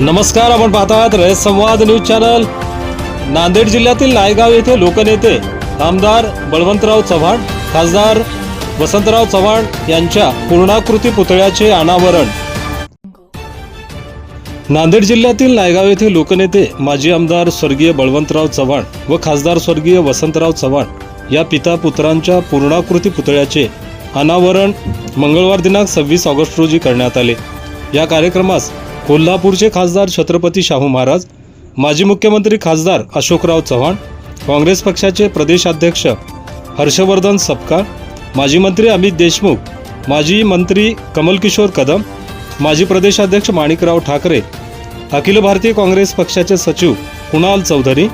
नमस्कार आपण पाहतात रयत संवाद न्यूज चॅनल. नांदेड जिल्ह्यातील नायगाव येथे लोकनेते आमदार बळवंतराव चव्हाण खासदार वसंतराव चव्हाण यांच्या पूर्णाकृती पुतळ्याचे अनावरण. नांदेड जिल्ह्यातील नायगाव येथे लोकनेते माजी आमदार स्वर्गीय बळवंतराव चव्हाण व खासदार स्वर्गीय वसंतराव चव्हाण या पिता पुत्रांच्या पूर्णाकृती पुतळ्याचे अनावरण मंगळवार दिनांक सव्वीस ऑगस्ट रोजी करण्यात आले. या कार्यक्रमास कोल्हापूरचे खासदार छत्रपती शाहू महाराज माजी मुख्यमंत्री खासदार अशोकराव चव्हाण काँग्रेस पक्षाचे प्रदेशाध्यक्ष हर्षवर्धन सपकाळ माजी मंत्री अमित देशमुख माजी मंत्री कमलकिशोर कदम माजी प्रदेशाध्यक्ष माणिकराव ठाकरे अखिल भारतीय काँग्रेस पक्षाचे सचिव कुणाल चौधरी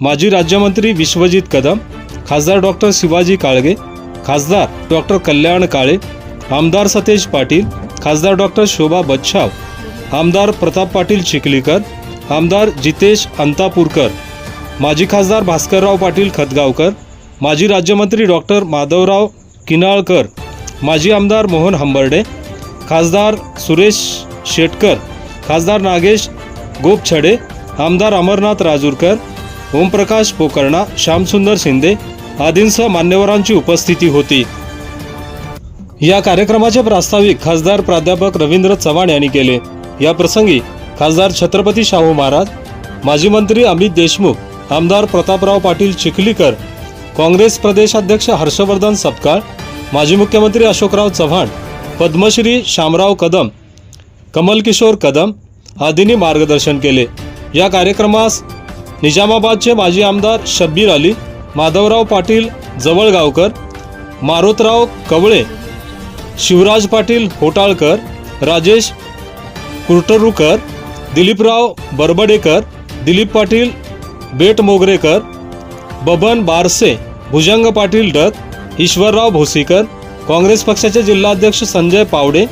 माजी राज्यमंत्री विश्वजित कदम खासदार डॉक्टर शिवाजी काळगे खासदार डॉक्टर कल्याण काळे आमदार सतेज पाटील खासदार डॉक्टर शोभा बच्छाव आमदार प्रताप पाटील चिखलीकर आमदार जितेश अंतापूरकर माजी खासदार भास्करराव पाटील खतगावकर माजी राज्यमंत्री डॉक्टर माधवराव किनाळकर माजी आमदार मोहन हंबर्डे खासदार सुरेश शेटकर खासदार नागेश गोपछडे आमदार अमरनाथ राजूरकर ओमप्रकाश पोकर्णा श्यामसुंदर शिंदे आदींसह मान्यवरांची उपस्थिती होती. या कार्यक्रमाचे प्रास्ताविक खासदार प्राध्यापक रवींद्र चव्हाण यांनी केले. या प्रसंगी खासदार छत्रपती शाहू महाराज माजी मंत्री अमित देशमुख आमदार प्रतापराव पाटील चिखलीकर काँग्रेस प्रदेशाध्यक्ष हर्षवर्धन सपकाळ माजी मुख्यमंत्री अशोकराव चव्हाण पद्मश्री शामराव कदम कमलकिशोर कदम आदींनी मार्गदर्शन केले. या कार्यक्रमास निजामाबादचे माजी आमदार शब्बीर अली माधवराव पाटील जवळगावकर मारोतराव कवळे शिवराज पाटील होटाळकर राजेश कुर्टरूकर दिलीपराव बरबडेकर दिलीप पाटील बेट मोगरेकर बबन बारसे भुजंग पाटील डक ईश्वरराव भोसीकर काँग्रेस पक्षाचे जिल्हाध्यक्ष संजय पावडे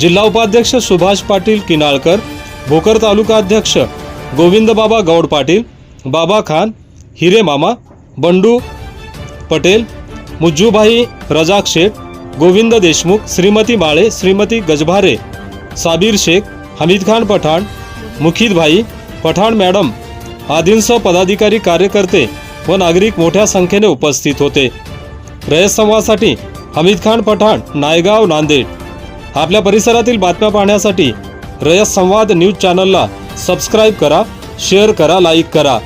जिल्हा उपाध्यक्ष सुभाष पाटील किनाळकर भोकर तालुका अध्यक्ष गोविंदबाबा गौड पाटील बाबा खान हिरे मामा बंडू पटेल मुज्जूभाई रजाक शेठ गोविंद देशमुख श्रीमती माळे श्रीमती गजभारे साबीर शेख हमीद खान पठाण मुखीद भाई पठाण मॅडम आदींसह पदाधिकारी कार्यकर्ते व नागरिक मोठ्या संख्येने उपस्थित होते. रयत संवादसाठी हमीद खान पठाण नायगाव नांदेड. आपल्या परिसरातील बातम्या पाहण्यासाठी रयत संवाद न्यूज चॅनलला सबस्क्राईब करा शेअर करा लाईक करा.